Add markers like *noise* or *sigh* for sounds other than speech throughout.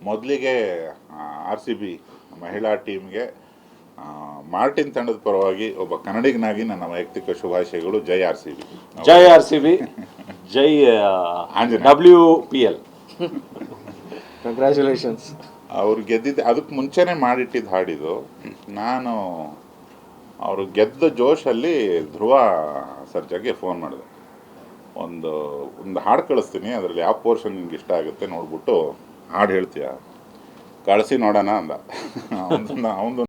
ಮೊದಲಿಗೆ R C B ಮಹಿಳಾ ಟೀಮ್ಗೆ ಆ, ಮಾರ್ಟಿನ್ ತಂಡದ ಪರವಾಗಿ ಒಬ್ಬ ಕನ್ನಡಿಗನಾಗಿ ನನ್ನ ವೈಯಕ್ತಿಕ ಶುಭಾಶಯಗಳು. ಜೈ ಆರ್ ಸಿ ಬಿ. ಜೈ ಆರ್ ಸಿ ಬಿ. ಜೈ. W P L. ಕಂಗ್ರ್ಯಾಚುಲೇಷನ್ಸ್ ಅವ್ರು ಗೆದ್ದಿದ್ದ ಅದಕ್ಕೆ ಮುಂಚೆನೇ ಮಾಡಿಟ್ಟಿದ್ದು ಹಾಡಿದು ನಾನು ಅವರು ಗೆದ್ದ ಜೋಶಲ್ಲಿ ಧ್ರುವ ಸರ್ಜಾಗೆ ಫೋನ್ ಮಾಡಿದೆ. ಒಂದು ಒಂದು ಹಾಡು ಕಳಿಸ್ತೀನಿ ಅದರಲ್ಲಿ ಯಾವ ಪೋರ್ಷನ್ ನಿಮ್ಗೆ ಇಷ್ಟ ಆಗುತ್ತೆ ನೋಡ್ಬಿಟ್ಟು ಹಾಡು ಹೇಳ್ತೀಯ? ಕಳಿಸಿ ನೋಡೋಣ ಅಂದ. ಅವನದು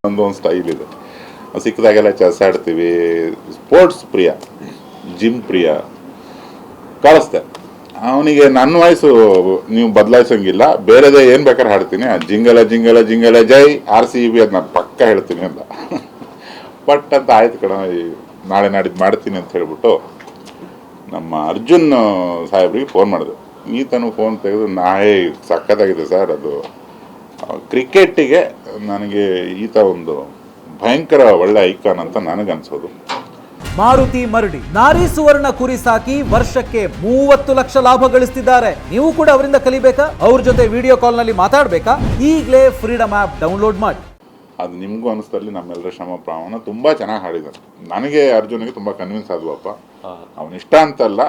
ನಂದು ಒಂದು ಸ್ಟೈಲ್ ಇದೆ ಸಿಕ್ಕಿದಾಗೆಲ್ಲ ಚೆಸ್ ಆಡ್ತೀವಿ. ಸ್ಪೋರ್ಟ್ಸ್ ಪ್ರಿಯ. ಜಿಮ್ ಪ್ರಿಯ. ಕಳಿಸ್ದೆ. ಅವನಿಗೆ ನನ್ನ ವಾಯ್ಸು ನೀವು ಬದಲಾಯಿಸೋಂಗಿಲ್ಲ. ಬೇರೆದೇ ಏನು ಬೇಕಾದ್ರೆ ಹಾಡ್ತೀನಿ. ಆ ಜಿಂಗಲ ಜಿಂಗಲ ಜಿಂಗಲ, ಜೈ ಆರ್ ಸಿ ಬಿ ಅದು ನಾನು ಪಕ್ಕ ಹೇಳ್ತೀನಿ ಅಂತ ಬಟ್ ಅಂತ ಆಯ್ತು ಕಣ ನಾಳೆ ನಾಡಿದ್ದು ಮಾಡ್ತೀನಿ ಅಂತ ಹೇಳ್ಬಿಟ್ಟು ನಮ್ಮ ಅರ್ಜುನ್ ಸಾಹೇಬ್ರಿಗೆ ಫೋನ್ ಮಾಡಿದೆ. ಈತನು ಫೋನ್ ತೆಗೆದು ನಾಯೇ ಸಕ್ಕತ್ತಾಗಿದೆ ಸರ್ ಅದು. ಕ್ರಿಕೆಟಿಗೆ ನನಗೆ ಈತ ಒಂದು ಭಯಂಕರ ಒಳ್ಳೆ ಐಕಾನ್ ಅಂತ ನನಗನ್ಸೋದು. ಮಾರುತಿ ಮರಡಿ ನಾರಿ ಸುವರ್ಣ ಕುರಿ ಸಾಕಿ ವರ್ಷಕ್ಕೆ ಮೂವತ್ತು ಲಕ್ಷ ಲಾಭ ಗಳಿಸ್ತಿದ್ದಾರೆ. ನೀವು ಕೂಡ ಅವರಿಂದ ಕಲಿಬೇಕಾ? ಅವ್ರ ಜೊತೆ ವಿಡಿಯೋ ಕಾಲ್ನಲ್ಲಿ ಮಾತಾಡ್ಬೇಕಾ? ಈಗಲೇ ಫ್ರೀಡಮ್ ಆಪ್ ಡೌನ್ಲೋಡ್ ಮಾಡಿ. ಅದು ನಿಮಗೂ ಅನಿಸ್ತಲ್ಲಿ ನಮ್ಮೆಲ್ಲರ ಶ್ರಮ ಪ್ರಮಾಣ ತುಂಬ ಚೆನ್ನಾಗಿ ಹಾಡಿದ್ದಾರೆ ನನಗೆ ಅರ್ಜುನಿಗೆ ತುಂಬ ಕನ್ವಿನ್ಸ್ ಆದ್ವಪ್ಪ. ಅವನಿಷ್ಟ ಅಂತಲ್ಲ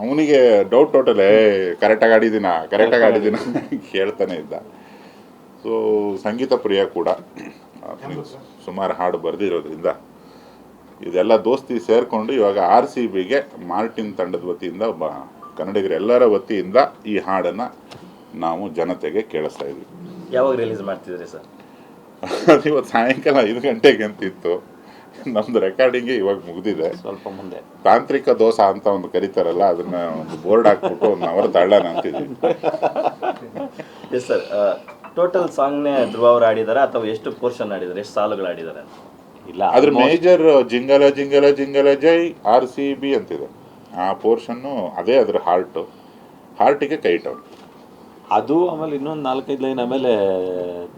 ಅವನಿಗೆ ಡೌಟ್ ಟೋಟಲ್ ಏ ಕರೆಕ್ಟಾಗಿ ಆಡಿದ್ದೀನ? ಕರೆಕ್ಟಾಗಿ ಆಡಿದ್ದೀನ? ಹೇಳ್ತಾನೆ *laughs* ಇದ್ದ. ಸೊ ಸಂಗೀತ ಪ್ರಿಯ ಕೂಡ ಸುಮಾರು ಹಾಡು ಬರೆದಿರೋದ್ರಿಂದ ಇದೆಲ್ಲ ದೋಸ್ತಿ ಸೇರಿಕೊಂಡು ಇವಾಗ ಆರ್ ಸಿ ಬಿಗೆ ಮಾರ್ಟಿನ್ ತಂಡದ ವತಿಯಿಂದ ಒಬ್ಬ ಕನ್ನಡಿಗರೆಲ್ಲರ ವತಿಯಿಂದ ಈ ಹಾಡನ್ನು ನಾವು ಜನತೆಗೆ ಕೇಳಿಸ್ತಾ ಇದ್ವಿ. ಯಾವಾಗ ರಿಲೀಸ್ ಮಾಡ್ತಿದ್ರಿ ಸರ್? *laughs* ಅದು ಇವತ್ತು ಸಾಯಂಕಾಲ ಐದು ಗಂಟೆಗೆ ಅಂತಿತ್ತು. ನಮ್ದು ರೆಕಾರ್ಡಿಂಗ್ ಇವಾಗ ಮುಗ್ದಿದೆ. ಸ್ವಲ್ಪ ಮುಂದೆ. ತಾಂತ್ರಿಕ ದೋಷ ಅಂತ ಒಂದು ಕರೀತಾರಲ್ಲ ಅದನ್ನ ಒಂದು ಬೋರ್ಡ್ ಹಾಕ್ಬಿಟ್ಟು ಒಂದು ಅವರ ತಳ್ಳಣ ಅಂತಿದ್ವಿ. ಎಸ್ *laughs* ಸರ್ ಟೋಟಲ್ ಸಾಂಗ್ನೇ ಧ್ರುವ ಅವರು ಆಡಿದಾರೆ ಅಥವಾ ಎಷ್ಟು ಪೋರ್ಷನ್ ಆಡಿದಾರೆ ಎಷ್ಟು ಸಾಲುಗಳು ಆಡಿದಾರೆ ಇಲ್ಲ ಅದ್ರ ಮೇಜರ್ ಜಿಂಗಲ ಜಿಂಗಲ ಜಿಂಗಲ ಜೈ ಆರ್ ಸಿ ಬಿ ಅಂತಿದೆ. ಆ ಪೋರ್ಷನ್ನು ಅದೇ ಅದ್ರ ಹಾರ್ಟ್ ಹಾರ್ಟಿಗೆ ಕೈ ಟೌನ್ ಅದು ಆಮೇಲೆ ಇನ್ನೊಂದು ನಾಲ್ಕೈದು ಲೈನ್ ಆಮೇಲೆ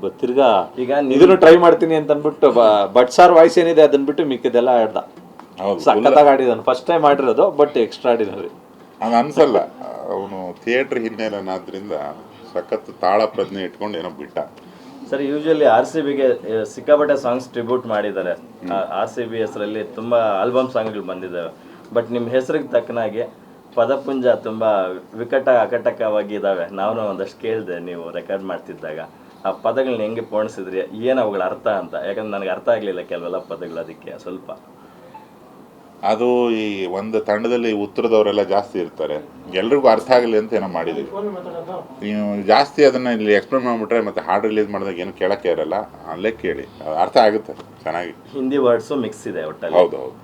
ಬ- ತಿರ್ಗಾ ಈಗ ಇದನ್ನು ಟ್ರೈ ಮಾಡ್ತೀನಿ ಅಂತ ಅಂದ್ಬಿಟ್ಟು ಬಟ್ ಸಾರ್ ವಾಯ್ಸ್ ಏನಿದೆ ಅದನ್ನ ಬಿಟ್ಟು ಮಿಕ್ಕಿದೆಲ್ಲ ಆಡ್ದ. ಹೌದು ಸಖತ್ತಾಗಿ ಆಡಿದಾನೆ ಫಸ್ಟ್ ಟೈಮ್ ಮಾಡಿರೋದು ಬಟ್ ಎಕ್ಸ್ಟ್ರಾ ಆಡಿದ್ರಿ ಅದು ಅನ್ಸಲ್ಲ. ಅವನು ಥಿಯೇಟ್ರ್ ಹಿನ್ನೆಲೆನಾದ್ರಿಂದ ಸಖತ್ ತಾಳ ಪ್ರಜ್ಞೆ ಇಟ್ಕೊಂಡು ಏನೋ ಬಿಟ್ಟ. ಸರ್ ಯೂಶಲಿ ಆರ್ ಸಿ ಬಿಗೆ ಸಿಕ್ಕಾಪಟ್ಟೆ ಸಾಂಗ್ಸ್ ಟ್ರಿಬ್ಯೂಟ್ ಮಾಡಿದ್ದಾರೆ. ಆರ್ ಸಿ ಬಿ ಹೆಸರಲ್ಲಿ ತುಂಬ ಆಲ್ಬಮ್ ಸಾಂಗ್ಗಳು ಬಂದಿದ್ದಾವೆ. ಬಟ್ ನಿಮ್ಮ ಹೆಸರಿಗೆ ತಕ್ಕನಾಗಿ ಪದಪುಂಜ ತುಂಬ ವಿಕಟ ಅಕಟಕವಾಗಿ ಇದ್ದಾವೆ ನಾನು ಒಂದಷ್ಟು ಕೇಳಿದೆ ನೀವು ರೆಕಾರ್ಡ್ ಮಾಡ್ತಿದ್ದಾಗ. ಆ ಪದಗಳನ್ನ ಹೆಂಗೆ ಪೋಣಿಸಿದ್ರಿ? ಏನು ಅವುಗಳ ಅರ್ಥ ಅಂತ? ಯಾಕಂದ್ರೆ ನನಗೆ ಅರ್ಥ ಆಗಲಿಲ್ಲ ಕೆಲವೆಲ್ಲ ಪದಗಳು ಅದಕ್ಕೆ ಸ್ವಲ್ಪ. ಅದು ಈ ಒಂದು ತಂಡದಲ್ಲಿ ಉತ್ತರದವರೆಲ್ಲ ಜಾಸ್ತಿ ಇರ್ತಾರೆ. ಎಲ್ರಿಗೂ ಅರ್ಥ ಆಗಲಿ ಅಂತ ಏನೋ ಮಾಡಿದ್ದೀವಿ. ನೀವು ಜಾಸ್ತಿ ಅದನ್ನ ಇಲ್ಲಿ ಎಕ್ಸ್ಪ್ಲೇನ್ ಮಾಡಿಬಿಟ್ರೆ ಮತ್ತೆ ಹಾಡು ರಿಲೀಸ್ ಮಾಡಿದಾಗ ಏನು ಕೇಳಕ್ಕೆ ಇರಲ್ಲ. ಅಲ್ಲೇ ಕೇಳಿ. ಅರ್ಥ ಆಗುತ್ತೆ. ಚೆನ್ನಾಗಿ. ಹಿಂದಿ ವರ್ಡ್ಸು ಮಿಕ್ಸ್ ಇದೆ ಒಟ್ಟಲ್ಲಿ. ಹೌದು ಹೌದು.